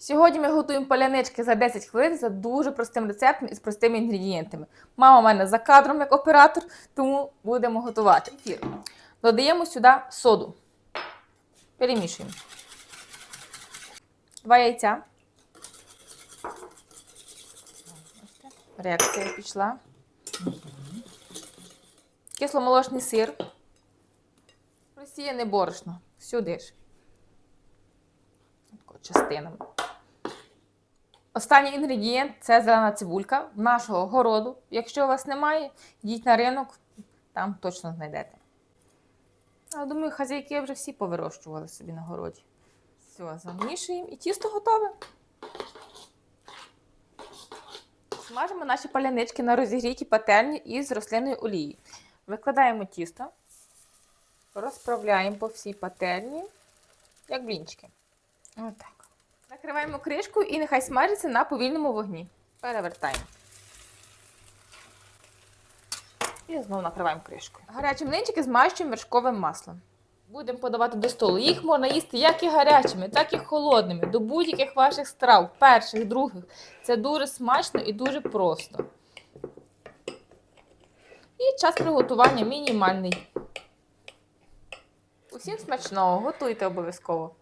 Сьогодні ми готуємо палянички за 10 хвилин за дуже простим рецептом і з простими інгредієнтами. Мама в мене за кадром як оператор, тому будемо готувати. Ефір. Додаємо сюди соду. Перемішуємо. Два яйця. Реакція пішла. Кисломолочний сир. Розсіяне борошно. Сюди ж. Частинами. Останній інгредієнт це зелена цибулька нашого городу. Якщо у вас немає, йдіть на ринок, там точно знайдете. Але думаю, хазяйки вже всі повирощували собі на городі. Все, замішуємо і тісто готове. Смажимо наші палянички на розігрітій пательні із рослинною олією. Викладаємо тісто, розправляємо по всій пательні, як блінчики. Отак. Накриваємо кришкою і нехай смажиться на повільному вогні. Перевертаємо. І знову накриваємо кришкою. Гарячі млинчики змащуємо вершковим маслом. Будемо подавати до столу. Їх можна їсти як і гарячими, так і холодними, до будь-яких ваших страв, перших, других. Це дуже смачно і дуже просто. І час приготування мінімальний. Усім смачного, готуйте обов'язково.